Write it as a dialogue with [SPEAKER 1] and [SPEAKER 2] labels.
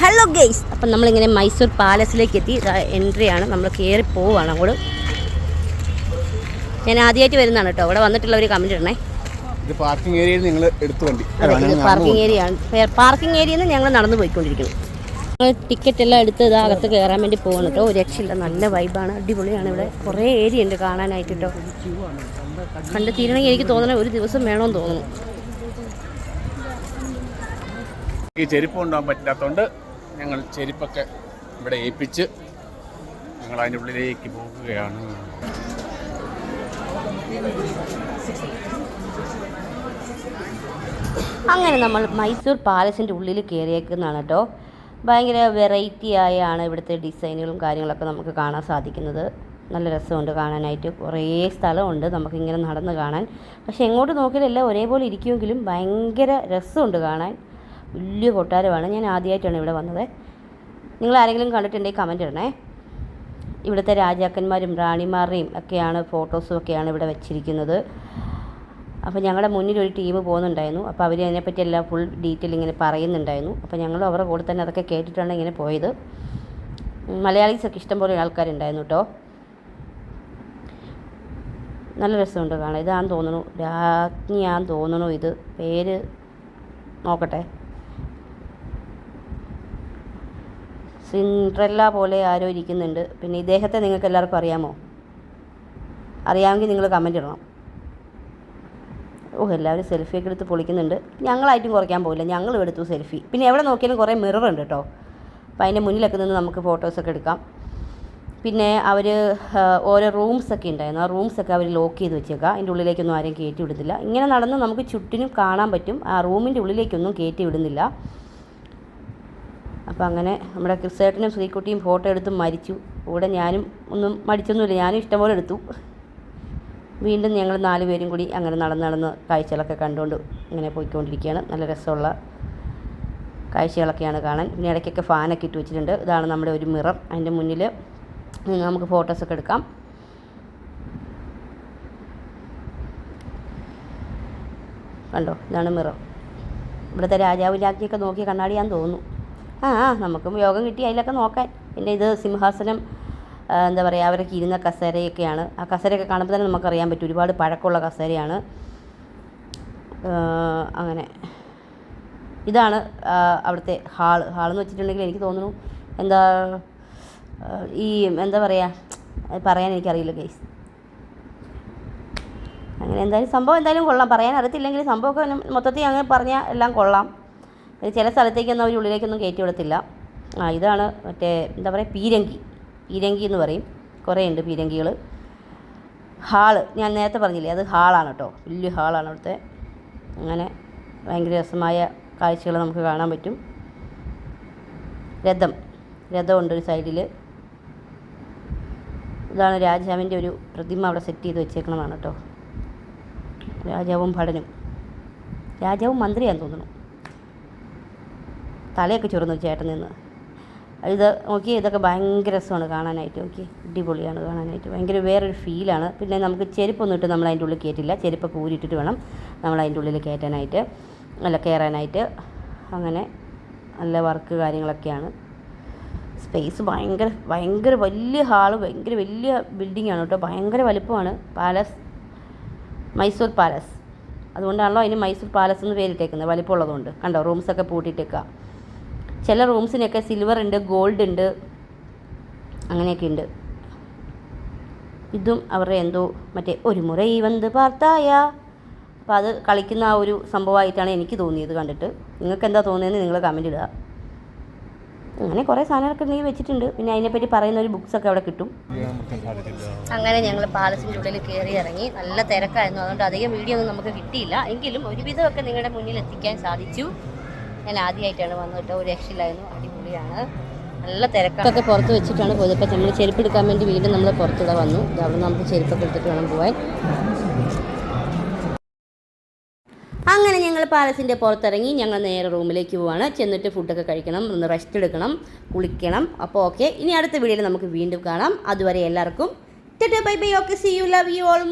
[SPEAKER 1] Hello guys അപ്പം നമ്മളിങ്ങനെ മൈസൂർ പാലസിലേക്ക് എത്തി എൻട്രി ആണ് നമ്മൾ കയറി പോവുകയാണ് അങ്ങോട്ട്. ഞാൻ ആദ്യമായിട്ട് വരുന്നതാണ് കേട്ടോ. അവിടെ വന്നിട്ടുള്ള ഒരു കമന്റ് ഇടണേ.
[SPEAKER 2] ഇത് പാർക്കിംഗ് ഏരിയയിൽ നിങ്ങൾ എടുത്തു വണ്ടി.
[SPEAKER 1] പാർക്കിംഗ് ഏരിയ ആണ്. പാർക്കിംഗ് ഏരിയയിൽ നിന്ന് ഞങ്ങൾ നടന്നു പോയിക്കൊണ്ടിരിക്കുന്നു. ഞങ്ങൾ ടിക്കറ്റ് എല്ലാം എടുത്ത് ഇത് അകത്ത് കയറാൻ വേണ്ടി പോകണം കേട്ടോ. ഒരു രക്ഷയില്ല. നല്ല വൈബാണ് അടിപൊളിയാണ് ഇവിടെ. കുറേ ഏരിയ ഉണ്ട് കാണാനായിട്ട് കേട്ടോ. കണ്ട് തീരണമെങ്കിൽ എനിക്ക് തോന്നണ ഒരു ദിവസം വേണമെന്ന് തോന്നുന്നു.
[SPEAKER 2] ഈ ചെരുപ്പ് കൊണ്ടുപോകാൻ പറ്റാത്തതുകൊണ്ട് ഞങ്ങൾ ചെരുപ്പൊക്കെ ഇവിടെ ഏൽപ്പിച്ച് ഞങ്ങൾ അതിന്റെ ഉള്ളിലേക്ക് പോകുകയാണ്.
[SPEAKER 1] അങ്ങനെ നമ്മൾ മൈസൂർ പാലസിന്റെ ഉള്ളിൽ കയറിയേക്കുന്നതാണ് കേട്ടോ. ഭയങ്കര വെറൈറ്റി ആയാണ് ഇവിടുത്തെ ഡിസൈനുകളും കാര്യങ്ങളൊക്കെ നമുക്ക് കാണാൻ സാധിക്കുന്നത്. നല്ല രസമുണ്ട് കാണാനായിട്ട്. കുറേ സ്ഥലമുണ്ട് നമുക്കിങ്ങനെ നടന്ന് കാണാൻ. പക്ഷെ എങ്ങോട്ട് നോക്കിയാലെല്ലാം ഒരേപോലെ ഇരിക്കുമെങ്കിലും ഭയങ്കര രസമുണ്ട് കാണാൻ. വലിയ കൊട്ടാരമാണ്. ഞാൻ ആദ്യമായിട്ടാണ് ഇവിടെ വന്നത്. നിങ്ങൾ ആരെങ്കിലും കണ്ടിട്ടുണ്ടെങ്കിൽ കമന്റ് ഇടണേ. ഇവിടുത്തെ രാജാക്കന്മാരും റാണിമാരുടെയും ഒക്കെയാണ് ഫോട്ടോസും ഒക്കെയാണ് ഇവിടെ വെച്ചിരിക്കുന്നത്. അപ്പോൾ ഞങ്ങളുടെ മുന്നിൽ ഒരു ടീം പോകുന്നുണ്ടായിരുന്നു. അപ്പോൾ അവർ അതിനെപ്പറ്റി എല്ലാം ഫുൾ ഡീറ്റെയിൽ ഇങ്ങനെ പറയുന്നുണ്ടായിരുന്നു. അപ്പോൾ ഞങ്ങൾ അവരുടെ കൂടെ തന്നെ അതൊക്കെ കേട്ടിട്ടാണ് ഇങ്ങനെ പോയത്. മലയാളീസൊക്കെ ഇഷ്ടംപോലെ ആൾക്കാരുണ്ടായിരുന്നു കേട്ടോ. നല്ല രസമുണ്ട് കാണാൻ. ഇതാന്ന് തോന്നുന്നു. രാജ്ഞിയാന്ന് തോന്നുന്നു ഇത്. പേര് നോക്കട്ടെ. സിൻഡ്രല്ല പോലെ ആരോ ഇരിക്കുന്നുണ്ട്. പിന്നെ ഇദ്ദേഹത്തെ നിങ്ങൾക്ക് എല്ലാവർക്കും അറിയാമോ? അറിയാമെങ്കിൽ നിങ്ങൾ കമന്റ് ഇടണം. ഓഹ് എല്ലാവരും സെൽഫിയൊക്കെ എടുത്ത് പൊളിക്കുന്നുണ്ട്. ഞങ്ങളായിട്ടും കുറയ്ക്കാൻ പോയില്ല ഞങ്ങൾ എടുത്തു സെൽഫി പിന്നെ എവിടെ നോക്കിയാലും കുറേ മിറർ ഉണ്ട് കേട്ടോ. അപ്പോൾ അതിന്റെ മുന്നിലൊക്കെ നിന്ന് നമുക്ക് ഫോട്ടോസൊക്കെ എടുക്കാം. പിന്നെ അവർ ഓരോ റൂംസൊക്കെ ഉണ്ടായിരുന്നു. ആ റൂംസൊക്കെ അവർ ലോക്ക് ചെയ്ത് വെച്ചേക്കാം. അതിന്റെ ഉള്ളിലേക്കൊന്നും ആരും കയറ്റി വിടുന്നില്ല. ഇങ്ങനെ നടന്ന് നമുക്ക് ചുറ്റിനും കാണാൻ പറ്റും. ആ റൂമിന്റെ ഉള്ളിലേക്കൊന്നും കയറ്റി വിടുന്നില്ല. അപ്പോൾ അങ്ങനെ നമ്മുടെ ക്രിസേട്ടനും ശ്രീക്കുട്ടിയും ഫോട്ടോ എടുത്ത് മരിച്ചു. കൂടെ ഞാനും ഒന്നും മടിച്ചൊന്നുമില്ല ഞാനും ഇഷ്ടംപോലെ എടുത്തു. വീണ്ടും ഞങ്ങൾ നാല് പേരും കൂടി അങ്ങനെ നടന്ന് നടന്ന് കാഴ്ചകളൊക്കെ കണ്ടുകൊണ്ട് ഇങ്ങനെ പോയിക്കൊണ്ടിരിക്കുകയാണ്. നല്ല രസമുള്ള കാഴ്ചകളൊക്കെയാണ് കാണാൻ. പിന്നെ ഇടയ്ക്കൊക്കെ ഫാനൊക്കെ ഇട്ട് വെച്ചിട്ടുണ്ട്. ഇതാണ് നമ്മുടെ ഒരു മിറർ. അതിന്റെ മുന്നിൽ നമുക്ക് ഫോട്ടോസൊക്കെ എടുക്കാം. കണ്ടോ? ഇതാണ് മിറർ. ഇവിടുത്തെ രാജാവ് രാജ്ഞിയൊക്കെ നോക്കി കണ്ണാടിയാന്ന് തോന്നുന്നു. ആ ആ നമുക്കും യോഗം കിട്ടി. അതിലൊക്കെ നോക്കാൻ. പിന്നെ ഇത് സിംഹാസനം എന്താ പറയുക അവരൊക്കെ ഇരുന്ന കസേരയൊക്കെയാണ്. ആ കസേരയൊക്കെ കാണുമ്പോൾ തന്നെ നമുക്കറിയാൻ പറ്റും. ഒരുപാട് പഴക്കമുള്ള കസേരയാണ്. അങ്ങനെ. ഇതാണ് അവിടുത്തെ ഹാൾ. ഹാളെന്ന് വെച്ചിട്ടുണ്ടെങ്കിൽ എനിക്ക് തോന്നുന്നു എന്താ ഈ എന്താ പറയുക പറയാൻ എനിക്കറിയില്ല ഗൈസ് അങ്ങനെ എന്തായാലും സംഭവം എന്തായാലും കൊള്ളാം. പറയാൻ അറിയത്തില്ലെങ്കിൽ സംഭവമൊക്കെ മൊത്തത്തിൽ അങ്ങനെ പറഞ്ഞാൽ എല്ലാം കൊള്ളാം. ചില സ്ഥലത്തേക്കൊന്നും അവർ ഉള്ളിലേക്കൊന്നും കയറ്റി വിടത്തില്ല. ആ ഇതാണ് മറ്റേ എന്താ പറയുക പീരങ്കി. പീരങ്കി എന്ന് പറയും. കുറേ ഉണ്ട് പീരങ്കികൾ ഹാൾ. ഞാൻ നേരത്തെ പറഞ്ഞില്ലേ അത് ഹാളാണ് കേട്ടോ. വലിയ ഹാളാണ് അവിടുത്തെ. അങ്ങനെ ഭയങ്കര രസമായ കാഴ്ചകൾ നമുക്ക് കാണാൻ പറ്റും. രഥം. രഥമുണ്ട് ഒരു സൈഡിൽ ഇതാണ് രാജാവിന്റെ ഒരു പ്രതിമ അവിടെ സെറ്റ് ചെയ്ത് വെച്ചേക്കണതാണ് കേട്ടോ. രാജാവും ഭടനും. രാജാവും മന്ത്രിയാന്ന് തോന്നുന്നു. തലയൊക്കെ ചുരുന്നു ചേട്ടൻ നിന്ന്. ഇത് നോക്കി ഇതൊക്കെ ഭയങ്കര രസമാണ് കാണാനായിട്ട്. നോക്കി അടിപൊളിയാണ് കാണാനായിട്ട്. ഭയങ്കര വേറൊരു ഫീലാണ്. പിന്നെ നമുക്ക് ചെരുപ്പൊന്നും ഇട്ട് നമ്മൾ അതിന്റെ ഉള്ളിൽ കയറ്റില്ല. ചെരുപ്പൊക്കെ ഊരിയിട്ടിട്ട് വേണം നമ്മൾ അതിന്റെ ഉള്ളിൽ കയറ്റാനായിട്ട്. അല്ല കയറാനായിട്ട്. അങ്ങനെ നല്ല വർക്ക് കാര്യങ്ങളൊക്കെയാണ്. സ്പേസ് ഭയങ്കര ഭയങ്കര വലിയ ഹാൾ ഭയങ്കര വലിയ ബിൽഡിംഗ് ആണ് കേട്ടോ. ഭയങ്കര വലുപ്പമാണ്. Palace Mysore palace. അതുകൊണ്ടാണല്ലോ അതിന് മൈസൂർ പാലസ് എന്ന് പേരിട്ടേക്കുന്നത്. വലിപ്പമുള്ളതുകൊണ്ട്. കണ്ടോ റൂംസൊക്കെ പൂട്ടിയിട്ടേക്കുക. ചില റൂംസിനൊക്കെ സിൽവർ ഉണ്ട് ഗോൾഡ് ഉണ്ട് അങ്ങനെയൊക്കെ ഉണ്ട് ഇതും അവരുടെ എന്തോ മറ്റേ ഒരു മുറ ഈ വന്ന് പാർത്തായ. അപ്പോൾ അത് കളിക്കുന്ന ആ ഒരു സംഭവമായിട്ടാണ് എനിക്ക് തോന്നിയത് കണ്ടിട്ട്. നിങ്ങൾക്ക് എന്താ തോന്നിയതെന്ന് നിങ്ങൾ കമന്റ് ഇടുക. അങ്ങനെ കുറേ സാധനങ്ങളൊക്കെ നീ വെച്ചിട്ടുണ്ട്. പിന്നെ അതിനെപ്പറ്റി പറയുന്ന ഒരു ബുക്സ് ഒക്കെ അവിടെ കിട്ടും. അങ്ങനെ ഞങ്ങൾ പാലസിന്റെ ഉള്ളിൽ കയറി ഇറങ്ങി. നല്ല തിരക്കായിരുന്നു. അതുകൊണ്ട് അധികം വീഡിയോ ഒന്നും നമുക്ക് കിട്ടിയില്ല. എങ്കിലും ഒരുവിധമൊക്കെ നിങ്ങളുടെ മുന്നിൽ എത്തിക്കാൻ സാധിച്ചു. ഞാൻ ആദ്യമായിട്ടാണ് വന്നു കേട്ടോ ഒരു രക്ഷയിലായിരുന്നു അടിപൊളിയാണ്. നല്ല തിരക്കൊക്കെ പുറത്ത് വെച്ചിട്ടാണ് പോയത്. ഇപ്പം നമ്മൾ ചെരുപ്പ് എടുക്കാൻ വേണ്ടി വീണ്ടും നമ്മൾ പുറത്തൂടെ വന്നു. അവിടെ നമുക്ക് ചെരുപ്പൊക്കെ എടുത്തിട്ട് വേണം പോകാൻ അങ്ങനെ ഞങ്ങൾ പാലസിന്റെ പുറത്തിറങ്ങി ഞങ്ങൾ നേരെ റൂമിലേക്ക് പോവാണ്. ചെന്നിട്ട് ഫുഡൊക്കെ കഴിക്കണം. ഒന്ന് റെസ്റ്റ് എടുക്കണം. കുളിക്കണം. അപ്പോൾ ഓക്കെ ഇനി അടുത്ത വീഡിയോയിൽ നമുക്ക് വീണ്ടും കാണാം. അതുവരെ എല്ലാവർക്കും bye bye. Okay see you love you all